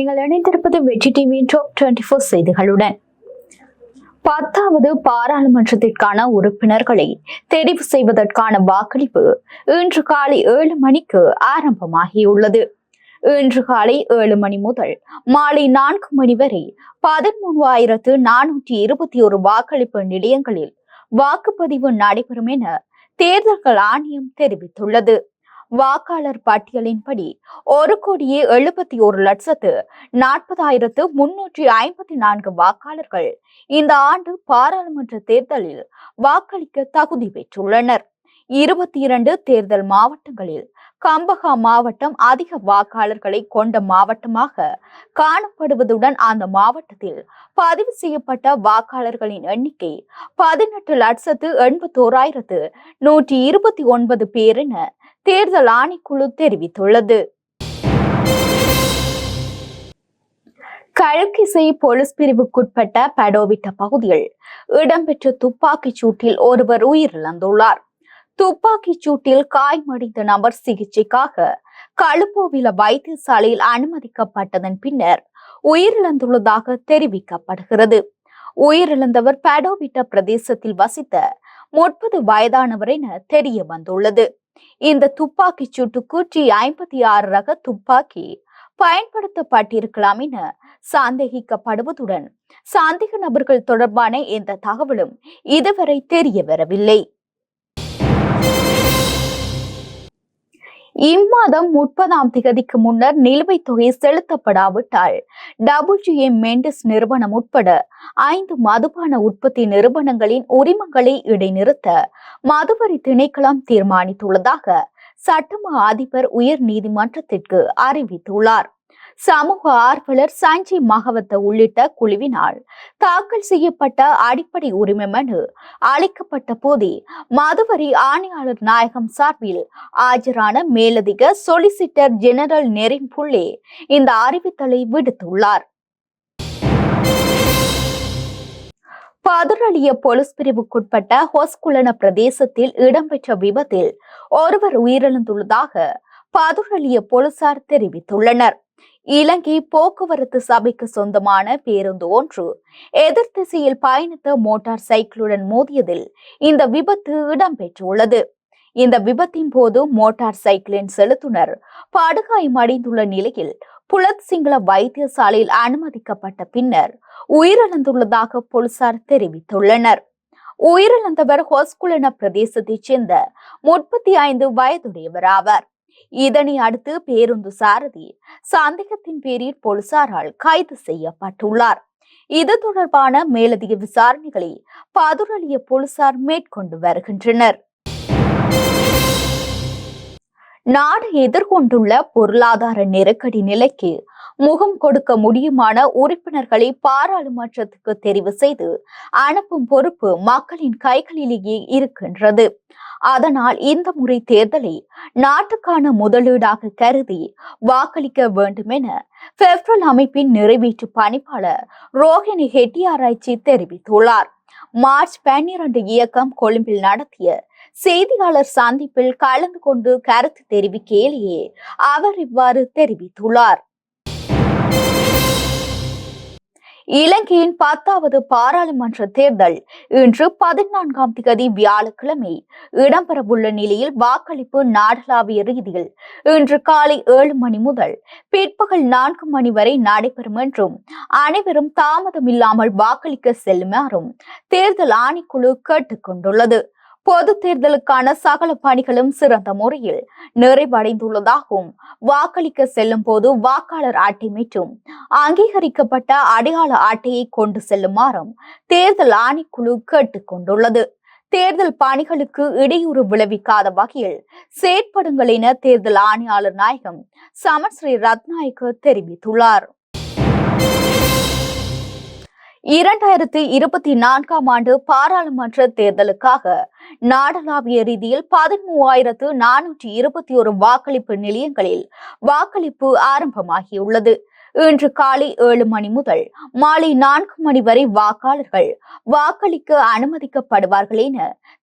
நீங்கள் இணைந்திருப்பது வெற்றி டிவி டாப் டுவெண்டி ஃபோர் செய்திகளுடன். பத்தாவது பாராளுமன்றத்திற்கான உறுப்பினர்களை தெரிவு செய்வதற்கான வாக்களிப்பு இன்று காலை ஏழு மணிக்கு ஆரம்பமாகியுள்ளது. இன்று காலை ஏழு மணி முதல் மாலை நான்கு மணி வரை பதிமூவாயிரத்து நானூற்றி இருபத்தி ஒரு வாக்களிப்பு நிலையங்களில் வாக்குப்பதிவு நடைபெறும் என தேர்தல்கள் ஆணையம் தெரிவித்துள்ளது. வாக்காளர் பட்டியலின்படி ஒரு கோடியே எழுபத்தி ஒரு லட்சத்து நாற்பதாயிரத்து முன்னூற்றி ஐம்பத்தி நான்கு வாக்காளர்கள் இந்த ஆண்டு பாராளுமன்ற தேர்தலில் வாக்களிக்க தகுதி பெற்றுள்ளனர். இருபத்தி இரண்டு தேர்தல் மாவட்டங்களில் கம்பஹா மாவட்டம் அதிக வாக்காளர்களை கொண்ட மாவட்டமாக காணப்படுவதுடன் அந்த மாவட்டத்தில் பதிவு செய்யப்பட்ட வாக்காளர்களின் எண்ணிக்கை பதினெட்டு லட்சத்து எண்பத்தோராயிரத்து நூற்றி இருபத்தி ஒன்பது பேர் என தேர்தல் ஆணைக்குழு தெரிவித்துள்ளது. கழுக்கிசை போலீஸ் பிரிவுக்குட்பட்ட படோவிட்ட பகுதியில் இடம்பெற்ற துப்பாக்கிச் சூட்டில் ஒருவர் உயிரிழந்துள்ளார். துப்பாக்கிச் சூட்டில் காயமடைந்த நபர் சிகிச்சைக்காக கழுப்போவில வைத்தியசாலையில் அனுமதிக்கப்பட்டதன் பின்னர் உயிரிழந்துள்ளதாக தெரிவிக்கப்படுகிறது. உயிரிழந்தவர் படோவிட்ட பிரதேசத்தில் வசித்த முப்பது வயதானவர் என தெரிய வந்துள்ளது இந்த துப்பாக்கி சூட்டுக்கு டி ஐம்பத்தி ஆறு ரக துப்பாக்கி பயன்படுத்தப்பட்டிருக்கலாம் என சந்தேகிக்கப்படுவதுடன் சந்தேக நபர்கள் தொடர்பான எந்த தகவலும் இதுவரை தெரிய வரவில்லை இம்மாதம் முப்பதாம் திகதிக்கு முன்னர் நிலுவைத் தொகை செலுத்தப்படாவிட்டால் டபிள்யூஎம் மெண்டஸ் நிறுவனம் உட்பட ஐந்து மதுபான உற்பத்தி நிறுவனங்களின் உரிமங்களை இடைநிறுத்த மதுவரி திணைக்களம் தீர்மானித்துள்ளதாக சட்டமா அதிபர் உயர் நீதிமன்றத்திற்கு அறிவித்துள்ளார். சமூக ஆர்வலர் சஞ்சய் மகவத்த உள்ளிட்ட குழுவினால் தாக்கல் செய்யப்பட்ட அடிப்படை உரிமை மனு அளிக்கப்பட்ட போதே மதுவரி ஆணையாளர் நாயகம் சார்பில் ஆஜரான மேலதிக சொலிசிட்டர் ஜெனரல் நெரின் புள்ளே இந்த அறிவித்தலை விடுத்துள்ளார். பதுரளிய போலீஸ் பிரிவுக்குட்பட்ட ஹொஸ்குலன பிரதேசத்தில் இடம்பெற்ற விபத்தில் ஒருவர் உயிரிழந்துள்ளதாக பதுரளிய போலீசார் தெரிவித்துள்ளனர். இலங்கை போக்குவரத்து சபைக்கு சொந்தமான பேருந்து ஒன்று. எதிர் திசையில் பயணித்த மோட்டார் சைக்கிளுடன் மோதியதில் இந்த விபத்து இடம்பெற்றுள்ளது. இந்த விபத்தின் போது மோட்டார் சைக்கிளின் செலுத்துனர் படுகாயமடைந்துள்ள நிலையில் புலத் சிங்கள வைத்தியசாலையில் அனுமதிக்கப்பட்ட பின்னர் உயிரிழந்துள்ளதாக போலீசார் தெரிவித்துள்ளனர். உயிரிழந்தவர் ஹொஸ்குலன பிரதேசத்தைச் சேர்ந்த முப்பத்தி ஐந்து வயதுடையவர் ஆவார். இதனை அடுத்து பேருந்து சாரதி சந்தேகத்தின் பேரில் போலீசாரால் கைது செய்யப்பட்டுள்ளார். இது தொடர்பான மேலதிக விசாரணைகளை பதுரளிய போலீசார் மேற்கொண்டு வருகின்றனர். நாடு எதிர்கொண்டுள்ள பொருளாதார நெருக்கடி நிலைக்கு முகம் கொடுக்க முடியுமான உறுப்பினர்களை பாராளுமன்றத்துக்கு தெரிவு செய்து அனுப்பும் பொறுப்பு மக்களின் கைகளிலேயே இருக்கின்றது. அதனால் இந்த முறை தேர்தலை நாட்டுக்கான முதலீடாக கருதி வாக்களிக்க வேண்டும் என பெப்ரல் அமைப்பின் நிறைவேற்று பணிப்பாளர் ரோஹிணி ஹெட்டியாராய்ச்சி தெரிவித்துள்ளார். மார்ச் பன்னிரண்டு இயக்கம் கொழும்பில் நடத்திய செய்தியாளர் சந்திப்பில் கலந்து கொண்டு கருத்து தெரிவிக்கையிலேயே அவர் இவ்வாறு தெரிவித்துள்ளார். இலங்கையின் பத்தாவது பாராளுமன்ற தேர்தல் இன்று பதினான்காம் திகதி வியாழக்கிழமை இடம்பெறவுள்ள நிலையில் வாக்களிப்பு நாடளாவிய ரீதியில் இன்று காலை ஏழு மணி முதல் பிற்பகல் நான்கு மணி வரை நடைபெறும் என்றும் அனைவரும் தாமதமில்லாமல் வாக்களிக்க செல்லுமாறும் தேர்தல் ஆணைக்குழு கேட்டுக்கொண்டுள்ளது. பொது தேர்தலுக்கான சகல பணிகளும் சிறந்த முறையில் நிறைவடைந்துள்ளதாகவும் வாக்களிக்க செல்லும் போது வாக்காளர் அட்டை மற்றும் அங்கீகரிக்கப்பட்ட அடையாள அட்டையை கொண்டு செல்லுமாறும் தேர்தல் ஆணைக்குழு கேட்டுக் கொண்டுள்ளது தேர்தல் பணிகளுக்கு இடையூறு விளைவிக்காத வகையில் செயற்படுங்கள் என தேர்தல் ஆணையாளர் நாயகம் சமர் ஸ்ரீ ரத்நாயக்கு தெரிவித்துள்ளார். இரண்டாயிரத்தி இருபத்தி நான்காம் ஆண்டு பாராளுமன்ற தேர்தலுக்காக நாடளாவிய ரீதியில் பதிமூவாயிரத்து நானூற்றி இருபத்தி ஒரு வாக்களிப்பு நிலையங்களில் வாக்களிப்பு ஆரம்பமாகியுள்ளது. இன்று காலை ஏழு மணி முதல் மாலை நான்கு மணி வரை வாக்காளர்கள் வாக்களிக்க அனுமதிக்கப்படுவார்கள் என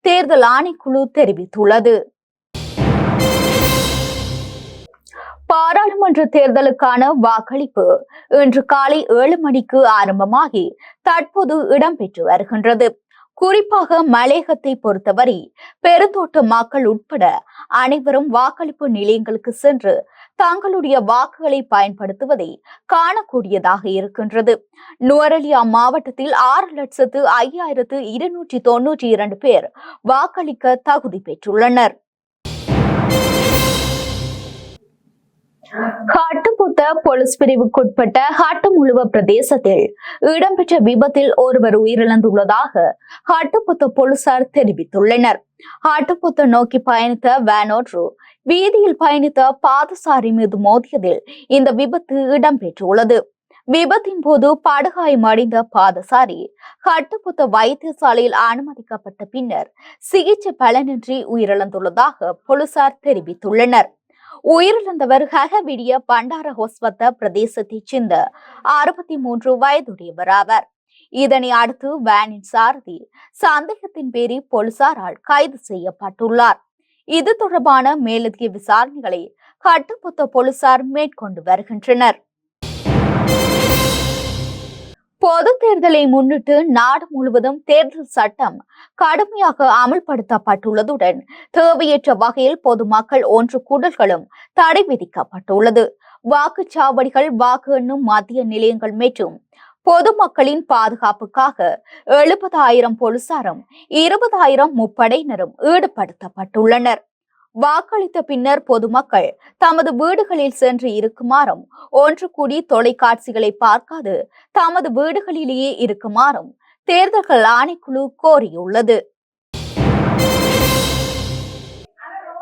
தேர்தல் ஆணைக்குழு தெரிவித்துள்ளது. பாராளுமன்ற தேர்தலுக்கான வாக்களிப்பு இன்று காலை ஏழு மணிக்கு ஆரம்பமாகி தற்போது இடம்பெற்று வருகின்றது. குறிப்பாக மலையகத்தை பொறுத்தவரை பெருந்தோட்ட மக்கள் உட்பட அனைவரும் வாக்களிப்பு நிலையங்களுக்கு சென்று தங்களுடைய வாக்குகளை பயன்படுத்துவதை காணக்கூடியதாக இருக்கின்றது. நுவரலியா மாவட்டத்தில் ஆறு லட்சத்து ஐயாயிரத்து இருநூற்றி தொன்னூற்றி இரண்டு பேர் வாக்களிக்க தகுதி பெற்றுள்ளனர். காட்டுப்புத்த போலீஸ் பிரிவுக்குட்பட்ட ஹட்டுமுழுவ பிரதேசத்தில் இடம்பெற்ற விபத்தில் ஒருவர் உயிரிழந்துள்ளதாக ஹாட்டுப்புத்த போலீசார் தெரிவித்துள்ளனர். ஹட்டுப்புத்த நோக்கி பயணித்த வேனோட்ரு வீதியில் பயணித்த பாதசாரி மீது மோதியதில் இந்த விபத்து இடம்பெற்றுள்ளது. விபத்தின் போது படுகாயமடைந்த பாதசாரி கட்டுப்புத்த வைத்தியசாலையில் அனுமதிக்கப்பட்ட பின்னர் சிகிச்சை பலனின்றி உயிரிழந்துள்ளதாக போலீசார் தெரிவித்துள்ளனர். உயிரிழந்தவர் ஹகவிடிய பண்டார ஹொஸ்வத்த பிரதேசத்தைச் சேர்ந்த அறுபத்தி மூன்று வயதுடையவர் ஆவார் இதனை அடுத்து வேனின் சாரதி சந்தேகத்தின் பேரில் போலீசாரால் கைது செய்யப்பட்டுள்ளார். இது தொடர்பான மேலதிக விசாரணைகளை கட்டுப்பொத்த போலீசார் மேற்கொண்டு வருகின்றனர். பொது தேர்தலை முன்னிட்டு நாடு முழுவதும் தேர்தல் சட்டம் கடுமையாக அமல்படுத்தப்பட்டுள்ளதுடன் தேவையற்ற வகையில் பொதுமக்கள் ஒன்று கூடல்களும் தடை விதிக்கப்பட்டுள்ளது. வாக்குச்சாவடிகள் வாக்கு எண்ணும் மத்திய நிலையங்கள் மற்றும் பொதுமக்களின் பாதுகாப்புக்காக எழுபதாயிரம் போலீசாரும் இருபதாயிரம் முப்படையினரும் ஈடுபடுத்தப்பட்டுள்ளனர். வாக்களித்த பின்னர் பொதுமக்கள் தமது வீடுகளில் சென்று இருக்குமாறும் ஒன்று கூடி தொலைக்காட்சிகளை பார்க்காது தமது வீடுகளிலேயே இருக்குமாறும் தேர்தல்கள் ஆணைக்குழு கோரியுள்ளது.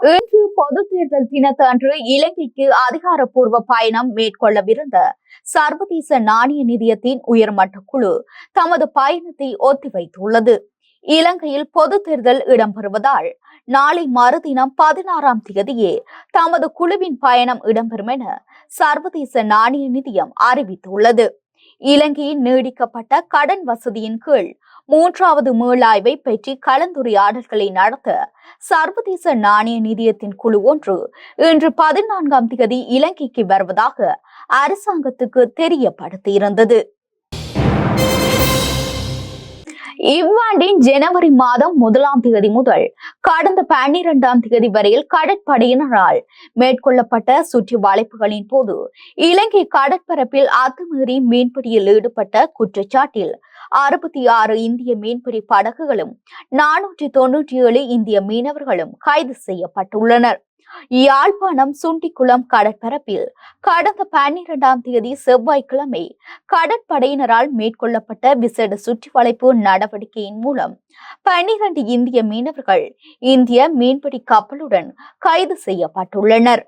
இன்று பொது தேர்தல் தினத்தன்று இலங்கைக்கு அதிகாரப்பூர்வ பயணம் மேற்கொள்ளவிருந்த சர்வதேச நாணய நிதியத்தின் உயர்மட்ட குழு தமது பயணத்தை ஒத்திவைத்துள்ளது. இலங்கையில் பொது தேர்தல் இடம்பெறுவதால் நாளை மறுதினம் பதினாறாம் தேதியே தமது குழுவின் பயணம் இடம்பெறும் என சர்வதேச நாணய நிதியம் அறிவித்துள்ளது. இலங்கையின் நீடிக்கப்பட்ட கடன் வசதியின் கீழ் மூன்றாவது மீளாய்வை பற்றி கலந்துரையாடல்களை நடத்த சர்வதேச நாணய நிதியத்தின் குழு ஒன்று இன்று பதினான்காம் தேதி இலங்கைக்கு வருவதாக அரசாங்கத்துக்கு தெரியப்படுத்தியிருந்தது. இவ்வாண்டின் ஜனவரி மாதம் முதலாம் தேதி முதல் கடந்த பன்னிரெண்டாம் தேதி வரையில் கடற்படையினரால் மேற்கொள்ளப்பட்ட சுற்றி வளைப்புகளின் போது இலங்கை கடற்பரப்பில் அத்துமீறி மீன்பிடியில் ஈடுபட்ட குற்றச்சாட்டில் அறுபத்தி ஆறு இந்திய மீன்பிடி படகுகளும் நானூற்றி தொன்னூற்றி ஏழு இந்திய மீனவர்களும் கைது செய்யப்பட்டுள்ளனர். யாழ்ப்பாணம் சுண்டிக்குளம் கடற்பரப்பில் கடந்த பன்னிரெண்டாம் தேதி செவ்வாய்க்கிழமை கடற்படையினரால் மேற்கொள்ளப்பட்ட விசேட சுற்றி வளைப்பு நடவடிக்கையின் மூலம் பன்னிரண்டு இந்திய மீனவர்கள் இந்திய மீன்பிடி கப்பலுடன் கைது செய்யப்பட்டுள்ளனர்.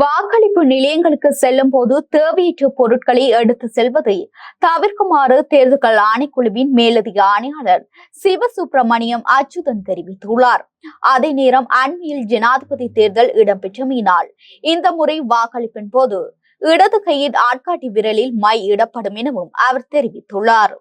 வாக்களிப்பு நிலையங்களுக்கு செல்லும் போது தேவையற்ற பொருட்களை எடுத்து செல்வதை தவிர்க்குமாறு தேர்தல்கள் ஆணைக்குழுவின் மேலதிக ஆணையாளர் சிவசுப்பிரமணியம் அச்சுதன் தெரிவித்துள்ளார். அதே நேரம் அண்மையில் ஜனாதிபதி தேர்தல் இடம்பெற்றமையினால் இந்த முறை வாக்களிப்பின் போது இடது கையின் ஆட்காட்டி விரலில் மை இடப்படும் எனவும் அவர் தெரிவித்துள்ளார்.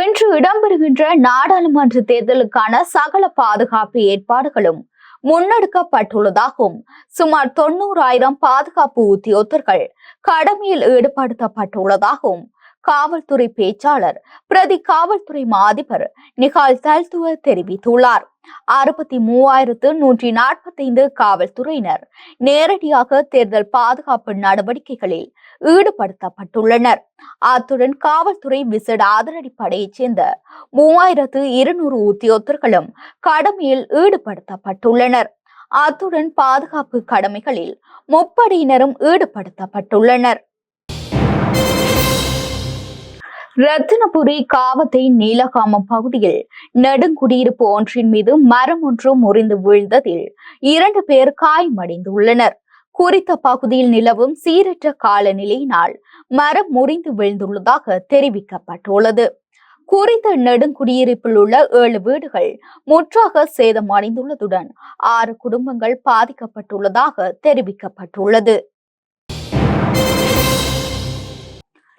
இன்று இடம்பெறுகின்ற நாடாளுமன்ற தேர்தலுக்கான சகல பாதுகாப்பு ஏற்பாடுகளும் முன்னெடுக்கப்பட்டுள்ளதாகவும் சுமார் தொன்னூறாயிரம் பாதுகாப்பு உத்தியோகர்கள் கடமையில் ஈடுபடுத்தப்பட்டுள்ளதாகவும் காவல்துறை பேச்சாளர் பிரதி காவல்துறை மாதிபர் நிகால் தல்துவ தெரிவித்துள்ளார். அறுபத்தி மூவாயிரத்து நூற்றி நாற்பத்தைந்து காவல்துறையினர் நேரடியாக தேர்தல் பாதுகாப்பு நடவடிக்கைகளில் ஈடுபடுத்தப்பட்டுள்ளனர். அத்துடன் காவல்துறை விசேட ஆதரடிப்படையைச் சேர்ந்த மூவாயிரத்து இருநூறு உத்தியோகத்தர்களும் கடமையில் ஈடுபடுத்தப்பட்டுள்ளனர். அத்துடன் பாதுகாப்பு கடமைகளில் முப்படையினரும் ஈடுபடுத்தப்பட்டுள்ளனர். ரத்தினபுரி காவத்தை நீலகாமம் பகுதியில் நெடுங்குடியிருப்பு ஒன்றின் மீது மரம் ஒன்று முறிந்து வீழ்ந்ததில் இரண்டு பேர் காயமடைந்துள்ளனர். குறித்த பகுதியில் நிலவும் சீரற்ற காலநிலையினால் மரம் முறிந்து விழுந்துள்ளதாக தெரிவிக்கப்பட்டுள்ளது. குறித்த நெடுங்குடியிருப்பில் உள்ள ஏழு வீடுகள் முற்றாக சேதமடைந்துள்ளதுடன் ஆறு குடும்பங்கள் பாதிக்கப்பட்டுள்ளதாக தெரிவிக்கப்பட்டுள்ளது.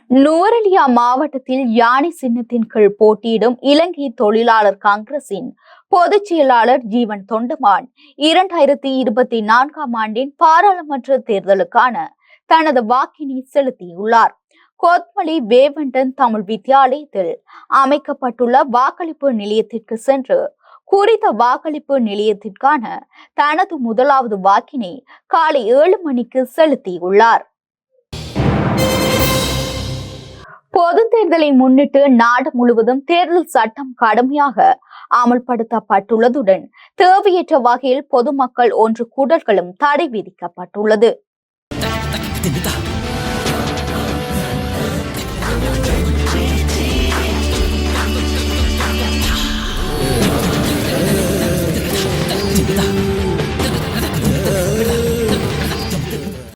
நூரலியா மாவட்டத்தில் யானை சின்னத்தின் கீழ் போட்டியிடும் இலங்கை தொழிலாளர் காங்கிரசின் பொதுச் செயலாளர் ஜீவன் தொண்டுமான் இரண்டாயிரத்தி இருபத்தி நான்காம் ஆண்டின் பாராளுமன்ற தேர்தலுக்கான தனது வாக்கினை செலுத்தியுள்ளார். கோத்மலி வேவண்டன் தமிழ் வித்தியாலயத்தில் அமைக்கப்பட்டுள்ள வாக்களிப்பு நிலையத்திற்கு சென்று குறித்த வாக்களிப்பு நிலையத்திற்கான தனது முதலாவது வாக்கினை காலை ஏழு மணிக்கு செலுத்தியுள்ளார். பொது தேர்தலை முன்னிட்டு நாடு முழுவதும் தேர்தல் சட்டம் கடுமையாக அமல்படுத்தப்பட்டுள்ளதுடன் தேவையற்ற வகையில் பொதுமக்கள் ஒன்று கூடல்களும் தடை விதிக்கப்பட்டுள்ளது.